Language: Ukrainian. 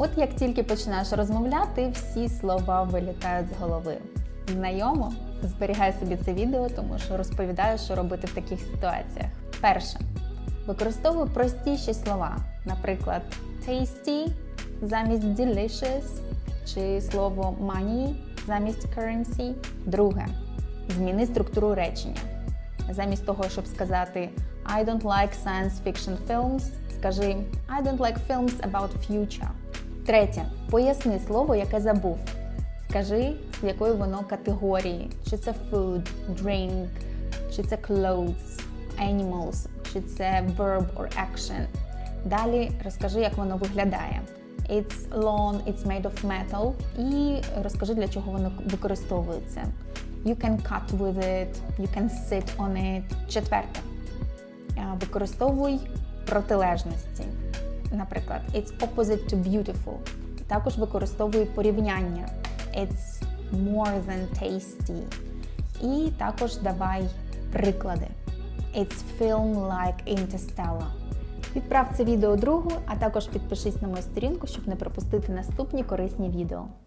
От як тільки починаєш розмовляти, всі слова вилітають з голови. Знайомо? Зберігай собі це відео, тому що розповідаю, що робити в таких ситуаціях. Перше. Використовуй простіші слова, наприклад, tasty замість delicious чи слово money замість currency. Друге. Зміни структуру речення. Замість того, щоб сказати I don't like science fiction films, скажи I don't like films about future. Третє. Поясни слово, яке забув. Скажи, з якої воно категорії. Чи це food, drink, чи це clothes, animals, чи це verb or action. Далі розкажи, як воно виглядає. It's long, it's made of metal. І розкажи, для чого воно використовується. You can cut with it, you can sit on it. Четверте. Використовуй протилежності. Наприклад, it's opposite to beautiful. Також використовуй порівняння. It's more than tasty. І також давай приклади. It's film like Interstellar. Відправ це відео другу, а також підпишись на мою сторінку, щоб не пропустити наступні корисні відео.